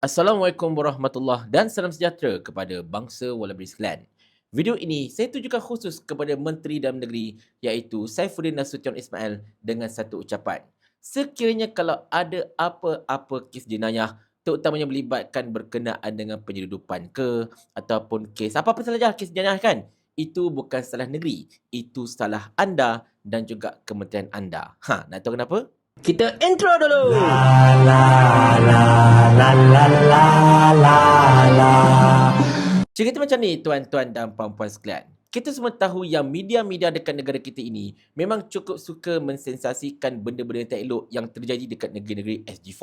Assalamualaikum warahmatullahi dan salam sejahtera kepada bangsa Wallaby sekalian. Video ini saya tujukan khusus kepada Menteri Dalam Negeri iaitu Saifuddin Nasution Ismail dengan satu ucapan. Sekiranya kalau ada apa-apa kes jenayah terutamanya melibatkan berkenaan dengan penyeludupan ke ataupun kes apa-apa sahaja kes jenayah kan itu bukan salah negeri itu salah anda dan juga kementerian anda ha nak tahu kenapa kita intro dulu La la la la la la la la. Cerita macam ni tuan-tuan dan puan-puan sekalian. Kita semua tahu yang media-media dekat negara kita ini memang cukup suka mensensasikan benda-benda tak elok yang terjadi dekat negeri-negeri SG4.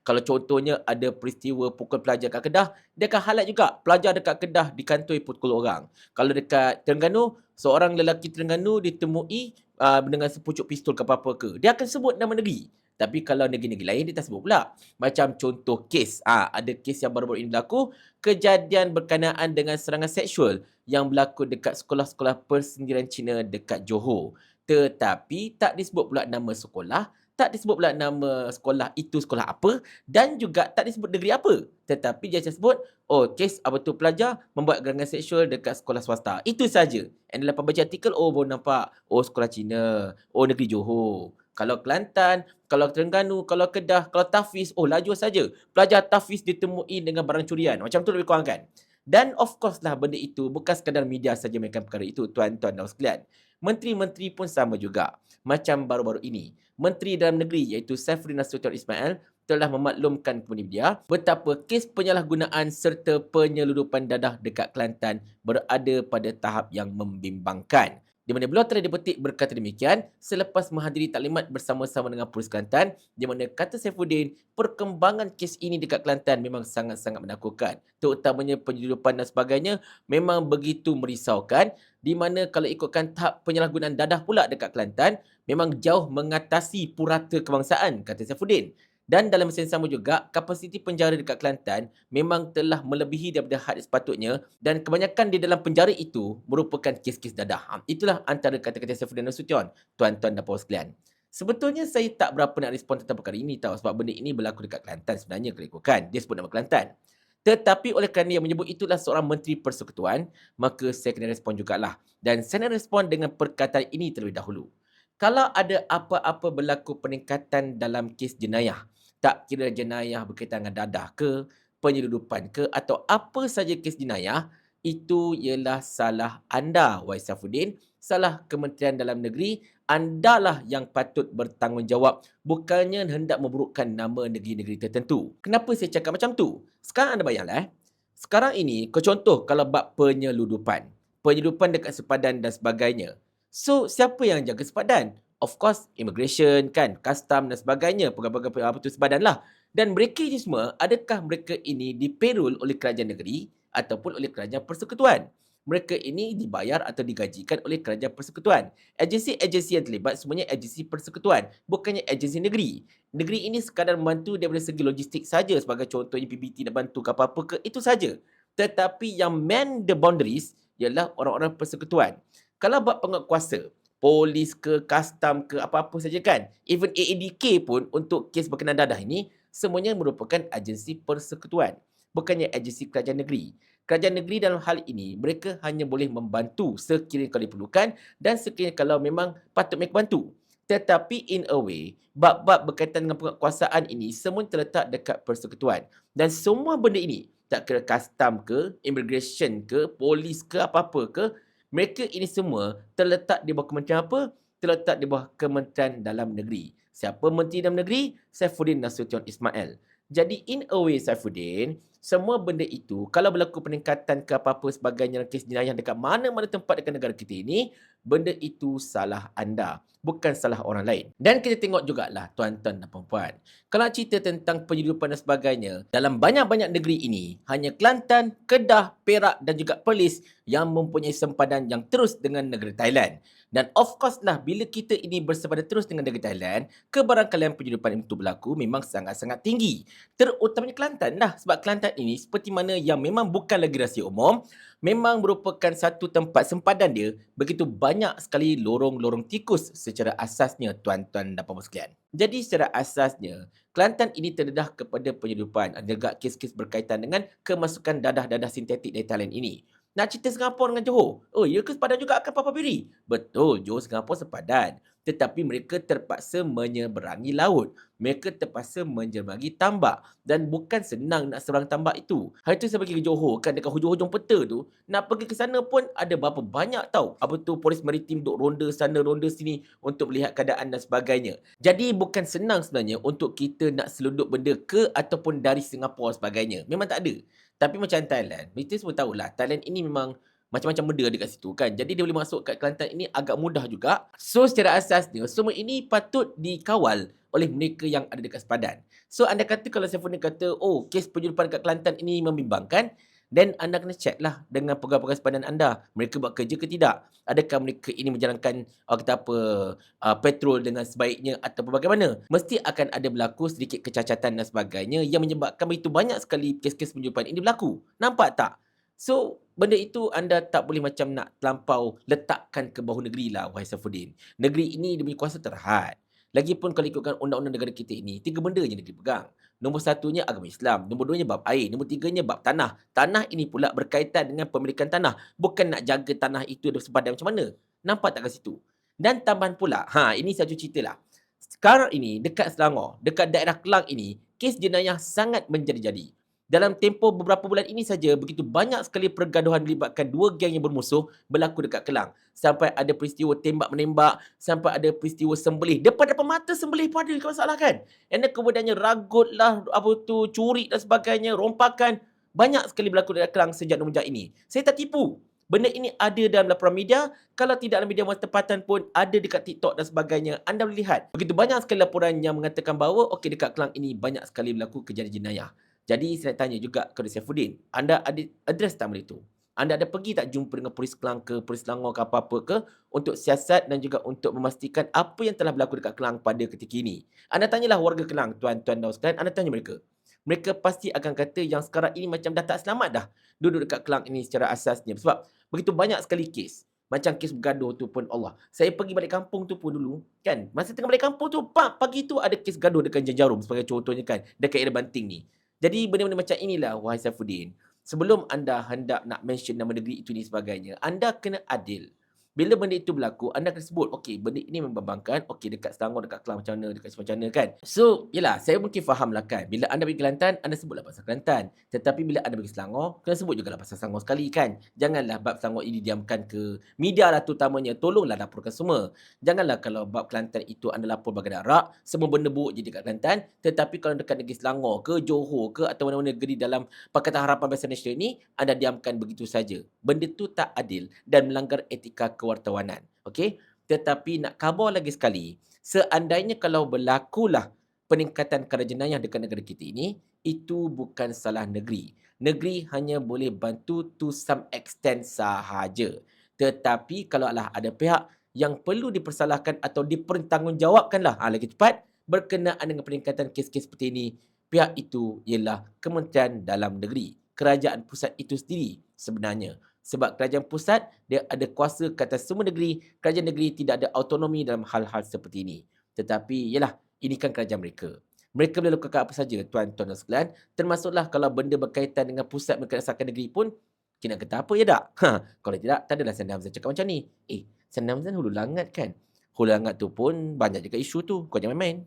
Kalau contohnya ada peristiwa pukul pelajar kat Kedah, dia akan highlight juga pelajar dekat Kedah dikantoi pukul orang. Kalau dekat Terengganu, seorang lelaki Terengganu ditemui uh, dengan sepucuk pistol ke apa-apa ke. Dia akan sebut nama negeri. Tapi kalau negeri-negeri lain dia tak sebut pula. Macam contoh kes. Ah ha, ada kes yang baru-baru ini berlaku. Kejadian berkenaan dengan serangan seksual yang berlaku dekat sekolah-sekolah persendirian Cina dekat Johor. Tetapi tak disebut pula nama sekolah. Tak disebut pula nama sekolah itu sekolah apa. Dan juga tak disebut negeri apa. Tetapi dia sebut, oh kes apa tu pelajar membuat gerangan seksual dekat sekolah swasta. Itu saja. And dalam pembaca artikel, oh baru nampak, oh sekolah Cina, oh negeri Johor. Kalau Kelantan, kalau Terengganu, kalau Kedah, kalau Tafiz, oh laju saja. Pelajar Tafiz ditemui dengan barang curian. Macam tu lebih kurang kan? Dan of course lah benda itu bukan sekadar media saja mainkan perkara itu tuan-tuan dan sekalian. Menteri-menteri pun sama juga. Macam baru-baru ini. Menteri Dalam Negeri iaitu Saifuddin Nasution Ismail telah memaklumkan kepada media betapa kes penyalahgunaan serta penyeludupan dadah dekat Kelantan berada pada tahap yang membimbangkan di mana beliau telah dipetik berkata demikian selepas menghadiri taklimat bersama-sama dengan Polis Kelantan di mana kata Saifuddin perkembangan kes ini dekat Kelantan memang sangat-sangat menakutkan. Terutamanya penyeludupan dan sebagainya memang begitu merisaukan di mana kalau ikutkan tahap penyalahgunaan dadah pula dekat Kelantan memang jauh mengatasi purata kebangsaan kata Saifuddin dan dalam masa yang sama juga, kapasiti penjara dekat Kelantan memang telah melebihi daripada had sepatutnya dan kebanyakan di dalam penjara itu merupakan kes-kes dadah. Ha, itulah antara kata-kata Saifuddin Nasution, tuan-tuan dan puan sekalian. Sebetulnya saya tak berapa nak respon tentang perkara ini tahu sebab benda ini berlaku dekat Kelantan sebenarnya kalau ikutkan. Dia sebut nama Kelantan. Tetapi oleh kerana yang menyebut itulah seorang menteri persekutuan, maka saya kena respon jugalah. Dan saya nak respon dengan perkataan ini terlebih dahulu. Kalau ada apa-apa berlaku peningkatan dalam kes jenayah, tak kira jenayah berkaitan dengan dadah ke, penyeludupan ke atau apa saja kes jenayah, itu ialah salah anda, Wai Safuddin. Salah Kementerian Dalam Negeri, andalah yang patut bertanggungjawab bukannya hendak memburukkan nama negeri-negeri tertentu. Kenapa saya cakap macam tu? Sekarang anda bayanglah eh. Sekarang ini, contoh kalau bab penyeludupan. Penyeludupan dekat sepadan dan sebagainya. So, siapa yang jaga sepadan? Of course immigration kan, custom dan sebagainya, pegawai-pegawai apa tu sebadan lah. Dan mereka ini semua, adakah mereka ini diperul oleh kerajaan negeri ataupun oleh kerajaan persekutuan? Mereka ini dibayar atau digajikan oleh kerajaan persekutuan. Agensi-agensi yang terlibat semuanya agensi persekutuan, bukannya agensi negeri. Negeri ini sekadar membantu daripada segi logistik saja sebagai contohnya PBT nak bantu ke apa-apa ke, itu saja. Tetapi yang man the boundaries ialah orang-orang persekutuan. Kalau buat penguatkuasa, polis ke, custom ke, apa-apa saja kan. Even AADK pun untuk kes berkenaan dadah ini, semuanya merupakan agensi persekutuan. Bukannya agensi kerajaan negeri. Kerajaan negeri dalam hal ini, mereka hanya boleh membantu sekiranya kalau diperlukan dan sekiranya kalau memang patut mereka bantu. Tetapi in a way, bab-bab berkaitan dengan penguasaan ini semua terletak dekat persekutuan. Dan semua benda ini, tak kira custom ke, immigration ke, polis ke, apa-apa ke, mereka ini semua terletak di bawah kementerian apa? Terletak di bawah Kementerian Dalam Negeri. Siapa Menteri Dalam Negeri? Saifuddin Nasution Ismail. Jadi in a way Saifuddin, semua benda itu kalau berlaku peningkatan ke apa-apa sebagainya kes jenayah dekat mana-mana tempat dekat negara kita ini, benda itu salah anda, bukan salah orang lain. Dan kita tengok jugalah tuan-tuan dan puan-puan. Kalau cerita tentang penyeludupan dan sebagainya, dalam banyak-banyak negeri ini, hanya Kelantan, Kedah, Perak dan juga Perlis yang mempunyai sempadan yang terus dengan negara Thailand. Dan of course lah bila kita ini bersepadan terus dengan negara Thailand, kebarangkalian penyeludupan itu berlaku memang sangat-sangat tinggi. Terutamanya Kelantan lah. Sebab Kelantan ini seperti mana yang memang bukan lagi rahsia umum, memang merupakan satu tempat sempadan dia begitu banyak sekali lorong-lorong tikus secara asasnya tuan-tuan dan puan sekalian. Jadi secara asasnya, Kelantan ini terdedah kepada penyeludupan. Ada juga kes-kes berkaitan dengan kemasukan dadah-dadah sintetik dari Thailand ini. Nak cerita Singapura dengan Johor? Oh, ya ke sepadan juga akan Papabiri? Betul, Johor Singapura sepadan. Tetapi mereka terpaksa menyeberangi laut. Mereka terpaksa menyeberangi tambak. Dan bukan senang nak serang tambak itu. Hari tu saya pergi ke Johor kan dekat hujung-hujung peta tu. Nak pergi ke sana pun ada berapa banyak tau. Apa tu polis maritim duk ronda sana ronda sini untuk melihat keadaan dan sebagainya. Jadi bukan senang sebenarnya untuk kita nak selundup benda ke ataupun dari Singapura sebagainya. Memang tak ada. Tapi macam Thailand, kita semua tahulah Thailand ini memang macam-macam benda dekat situ kan. Jadi dia boleh masuk kat Kelantan ini agak mudah juga. So secara asasnya semua ini patut dikawal oleh mereka yang ada dekat sepadan. So anda kata kalau Saiful ni kata, oh kes penyeludupan dekat Kelantan ini membimbangkan, then anda kena check lah dengan pegawai-pegawai sepadan anda. Mereka buat kerja ke tidak? Adakah mereka ini menjalankan uh, kata apa uh, patrol dengan sebaiknya atau bagaimana? Mesti akan ada berlaku sedikit kecacatan dan sebagainya yang menyebabkan begitu banyak sekali kes-kes penyeludupan ini berlaku. Nampak tak? So, benda itu anda tak boleh macam nak terlampau letakkan ke bahu negeri lah, wahai Saifuddin. Negeri ini dia punya kuasa terhad. Lagipun kalau ikutkan undang-undang negara kita ini, tiga benda je negeri pegang. Nombor satunya agama Islam. Nombor duanya bab air. Nombor tiganya bab tanah. Tanah ini pula berkaitan dengan pemilikan tanah. Bukan nak jaga tanah itu ada sepadan macam mana. Nampak tak kat situ? Dan tambahan pula, ha ini satu cerita lah. Sekarang ini, dekat Selangor, dekat daerah Kelang ini, kes jenayah sangat menjadi-jadi. Dalam tempoh beberapa bulan ini saja, begitu banyak sekali pergaduhan melibatkan dua geng yang bermusuh berlaku dekat Kelang. Sampai ada peristiwa tembak-menembak, sampai ada peristiwa sembelih. Depan-depan mata sembelih pun ada masalah kan? And kemudiannya ragut lah, apa tu, curi dan sebagainya, rompakan. Banyak sekali berlaku dekat Kelang sejak semenjak ini. Saya tak tipu. Benda ini ada dalam laporan media. Kalau tidak dalam media masa tempatan pun ada dekat TikTok dan sebagainya. Anda boleh lihat. Begitu banyak sekali laporan yang mengatakan bahawa okey dekat Kelang ini banyak sekali berlaku kejadian jenayah. Jadi saya nak tanya juga kepada Saifuddin, anda ada address tak benda itu? Anda ada pergi tak jumpa dengan polis Kelang ke, polis Selangor ke apa-apa ke untuk siasat dan juga untuk memastikan apa yang telah berlaku dekat Kelang pada ketika ini? Anda tanyalah warga Kelang, tuan-tuan dan sekalian, anda tanya mereka. Mereka pasti akan kata yang sekarang ini macam dah tak selamat dah duduk dekat Kelang ini secara asasnya. Sebab begitu banyak sekali kes. Macam kes bergaduh tu pun Allah. Saya pergi balik kampung tu pun dulu. Kan? Masa tengah balik kampung tu, pak, pagi tu ada kes gaduh dekat Jajarum sebagai contohnya kan. Dekat area Banting ni. Jadi benda-benda macam inilah wahai Saifuddin. Sebelum anda hendak nak mention nama negeri itu ni sebagainya, anda kena adil. Bila benda itu berlaku, anda akan sebut, okey, benda ini membabangkan, okey, dekat Selangor, dekat Kelang macam mana, dekat macam mana kan. So, yelah, saya mungkin faham lah kan. Bila anda pergi Kelantan, anda sebutlah pasal Kelantan. Tetapi bila anda pergi Selangor, kena sebut juga lah pasal Selangor sekali kan. Janganlah bab Selangor ini diamkan ke media lah terutamanya. Tolonglah laporkan semua. Janganlah kalau bab Kelantan itu anda lapor bagai darak, semua benda buruk je dekat Kelantan. Tetapi kalau dekat negeri Selangor ke, Johor ke, atau mana-mana negeri dalam Pakatan Harapan Bahasa Nasional ini, anda diamkan begitu saja. Benda tu tak adil dan melanggar etika kewartawanan. Okey? Tetapi nak khabar lagi sekali, seandainya kalau berlakulah peningkatan kadar jenayah dekat negara kita ini, itu bukan salah negeri. Negeri hanya boleh bantu to some extent sahaja. Tetapi kalau lah ada pihak yang perlu dipersalahkan atau dipertanggungjawabkanlah ha, lagi cepat berkenaan dengan peningkatan kes-kes seperti ini, pihak itu ialah Kementerian Dalam Negeri. Kerajaan pusat itu sendiri sebenarnya. Sebab kerajaan pusat dia ada kuasa ke atas semua negeri, kerajaan negeri tidak ada autonomi dalam hal-hal seperti ini. Tetapi yalah, ini kan kerajaan mereka. Mereka boleh lakukan apa saja tuan-tuan dan sekalian, termasuklah kalau benda berkaitan dengan pusat mereka negeri pun nak kata apa ya tak? Ha, kalau tidak, tak adalah Sandam Hamzan cakap macam ni. Eh, Sandam Hamzan hulu langat kan? Hulu langat tu pun banyak juga isu tu. Kau jangan main-main.